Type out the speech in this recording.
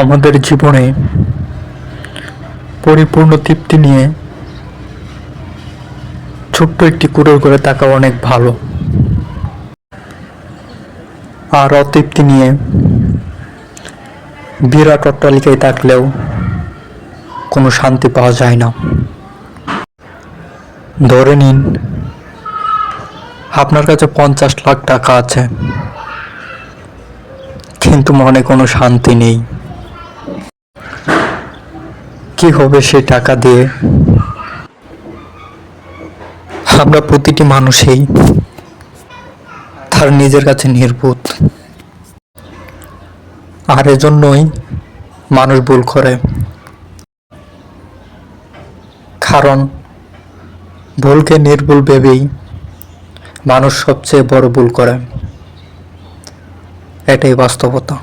আমাদের জীবনে পরিপূর্ণ তৃপ্তি নিয়ে ছোট্ট একটি কুড়োর করে থাকা অনেক ভালো। আর অতৃপ্তি নিয়ে বিরাট অট্টালিকায় থাকলেও কোনো শান্তি পাওয়া যায় না। ধরে নিন, আপনার কাছে পঞ্চাশ লাখ টাকা আছে, কিন্তু মনে কোনো শান্তি নেই। কি হবে সেই টাকা দিয়ে? আমরা প্রতিটি মানুষই তার নিজের কাছে নির্বোধ। আর এজন্যই মানুষ ভুল করে। কারণ ভুলকে নির্ভুল ভেবেই মানুষ সবচেয়ে বড় ভুল করে। এটাই বাস্তবতা।